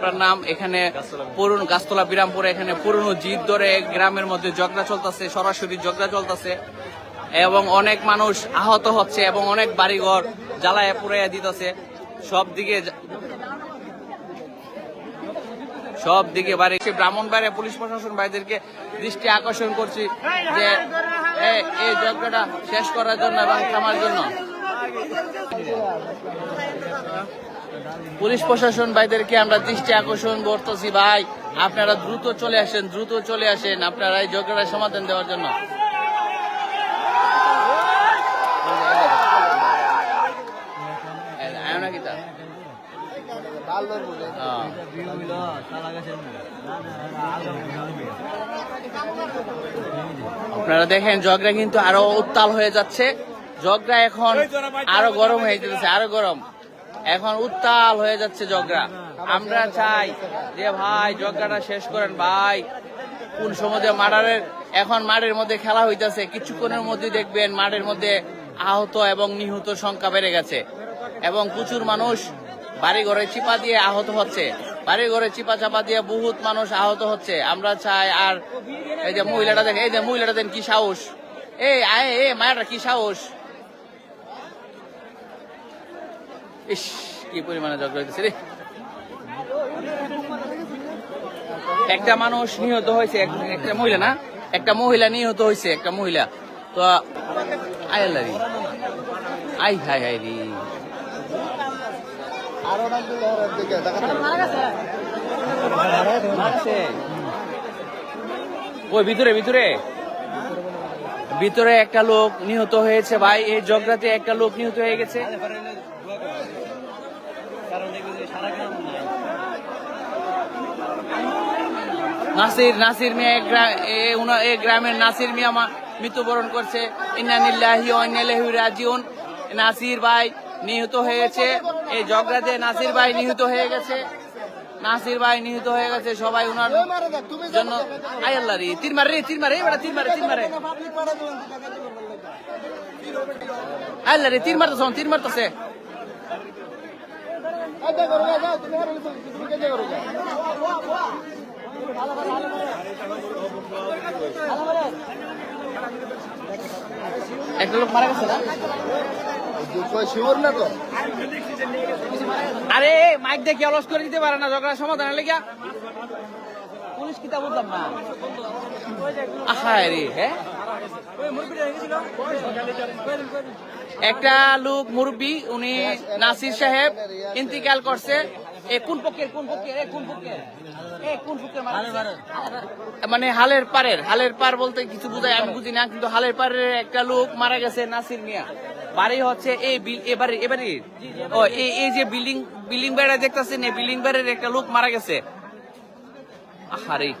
গ্রামটার নাম, এখানে পুরনো গাছতলা বিরামপুরে, এখানে পুরনো জিদ ধরে গ্রামের মধ্যে ঝগড়া চলতেছে, সরাসরি ঝগড়া চলতেছে। এবং অনেক মানুষ আহত হচ্ছে এবং অনেক বাড়িঘর জ্বালায় পুড়াইয়া দিতেছে। সব দিকে সব দিকে বাড়ি ব্রাহ্মণ বাইরে পুলিশ প্রশাসন ভাইদেরকে দৃষ্টি আকর্ষণ করছি যে এই যজ্ঞটা শেষ করার জন্য এবং থামার জন্য। পুলিশ প্রশাসন ভাইদেরকে আমরা দৃষ্টি আকর্ষণ করতেছি ভাই। আপনারা দ্রুত চলে আসেন, দ্রুত চলে আসেন আপনারা এই ঝগড়ার সমাধান দেওয়ার জন্য। আপনারা দেখেন ঝগড়া কিন্তু আরও উত্তাল হয়ে যাচ্ছে। ঝগড়া এখন আরও গরম হয়ে যেতেছে আরও গরম। এখন উত্তাল হয়ে যাচ্ছে ঝগড়া আমরা চাই যে ভাই ঝগড়াটা শেষ করেন ভাই। কোন সময় যে মার্ডারের এখন মাঠের মধ্যে খেলা হইতেছে কিছুক্ষণের মধ্যে দেখবেন মাঠের মধ্যে আহত এবং নিহত সংখ্যা বেড়ে গেছে। এবং প্রচুর মানুষ বাড়ি ঘরে চিপা দিয়ে আহত হচ্ছে। বাড়ি ঘরে চিপা চাপা দিয়ে বহুত মানুষ আহত হচ্ছে। আমরা চাই আর এই যে মহিলাটা দেখেন এই যে মহিলাটা দেন কি সাহস? এই আয় এ মায়াটা কি সাহস? ইস, কি পরিমাণে ঝগড়া হইতেছে রে। একটা মানুষ নিহত হয়েছে একটা মহিলা না? একটা মহিলা নিহত হয়েছে, একটা মহিলা। তো, আয় আই হাই হাই রে। ওই ভিতরে ভিতরে। ভিতরে একটা লোক নিহত হয়েছে, ভাই। এই ঝগড়াতে একটা লোক নিহত হয়ে গেছে। নাসির নাসির মিয়া এক গ্রা- এ উনা- এ গ্রামের নাসির মিয়া মৃত্যুবরণ করছে। ইন্নানিল্লাহি ইলাইহি রাজিউন। নাসির ভাই নিহত হয়েছে। এই জগরাতে নাসির ভাই নিহত হয়ে গেছে। নাসির ভাই নিহত হয়ে গেছে। সবাই উনার জন্য আই আল্লাহ রে তিন মারে রে তিন মারে এই বেটা তিন মারে তিন মারে। আল্লাহ রে তিন মারতেছ তিন মারতেছে। একটা লোক মারা গেছে না? না তো আরে, মাইক দেখি অলস করে দিতে পারে না? ঝগড়া সমাধান লেগা পুলিশ কিতা না। রে হ্যাঁ? একটা লোক মুরব্বী উনি নাসির সাহেব ইন্তিকাল করছে। এ কোন পক্ষের কোন পক্ষের কোন পক্ষের? মানে? হালের পারের হালের পার বলতে কিছু বুঝায় আমি বুঝি না কিন্তু হালের পারের একটা লোক মারা গেছে নাসির মিয়া। বাড়ি হচ্ছে এই বিল এবারে এবারে ও এই এই যে বিল্ডিং বিল্ডিং বাড়ি দেখতেছেন এই বিল্ডিং বাড়ির একটা লোক মারা গেছে। أخري